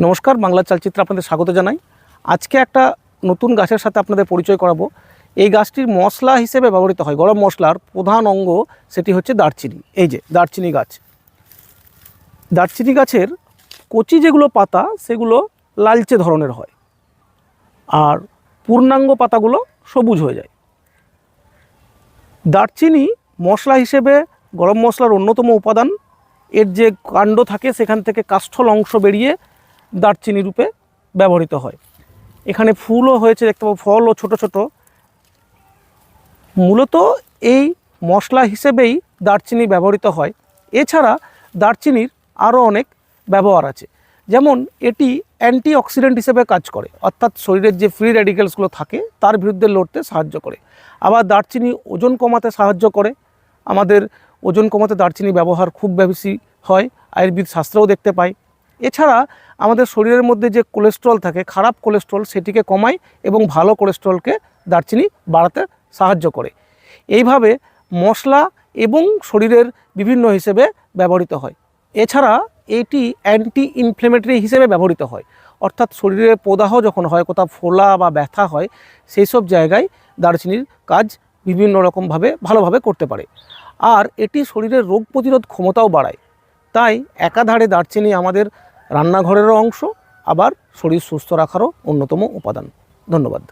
নমস্কার, বাংলা চালচিত্র আপনাদের স্বাগত জানাই। আজকে একটা নতুন গাছের সাথে আপনাদের পরিচয় করাবো। এই গাছটির মশলা হিসেবে ব্যবহৃত হয়। গরম মশলার প্রধান অঙ্গ সেটি হচ্ছে দারচিনি। এই যে, দারচিনি গাছ। দারচিনি গাছের কচি যেগুলো পাতা, সেগুলো লালচে ধরনের হয়। আর পূর্ণাঙ্গ পাতাগুলো সবুজ হয়ে যায়। দারচিনি মশলা হিসেবে গরম মশলার অন্যতম উপাদান। এর যে কাণ্ড থাকে, সেখান থেকে কাষ্ঠল অংশ বেরিয়ে দারচিনি রূপে ব্যবহৃত হয়। এখানে ফুলও হয়েছে, দেখতে পাবো, ফলও ছোট ছোট। মূলত এই মশলা হিসেবেই দারচিনি ব্যবহৃত হয়। এছাড়া দারচিনির আরও অনেক ব্যবহার আছে। যেমন এটি অ্যান্টি অক্সিডেন্ট হিসেবে কাজ করে, অর্থাৎ শরীরের যে ফ্রি র্যাডিক্যালসগুলো থাকে, তার বিরুদ্ধে লড়তে সাহায্য করে। আবার দারচিনি ওজন কমাতে সাহায্য করে। আমাদের ওজন কমাতে দারচিনি ব্যবহার খুব বেশি হয় আয়ুর্বেদ শাস্ত্রেও দেখতে পাই। এছাড়া আমাদের শরীরের মধ্যে যে কোলেস্ট্রল থাকে, খারাপ কোলেস্ট্রল সেটিকে কমায় এবং ভালো কোলেস্ট্রলকে দারচিনি বাড়াতে সাহায্য করে। এইভাবে মশলা এবং শরীরের বিভিন্ন হিসেবে ব্যবহৃত হয়। এছাড়া এটি অ্যান্টি ইনফ্লেমেটরি হিসেবে ব্যবহৃত হয়। অর্থাৎ শরীরে প্রদাহ যখন হয়, কোথাও ফোলা বা ব্যথা হয়, সেই সব জায়গায় দারচিনির কাজ বিভিন্ন রকমভাবে, ভালোভাবে করতে পারে। আর এটি শরীরের রোগ প্রতিরোধ ক্ষমতাও বাড়ায়। তাই একাধারে দারচিনি আমাদের রান্নাঘরেরও অংশ আবার শরীর সুস্থ রাখারও অন্যতম উপাদান। ধন্যবাদ।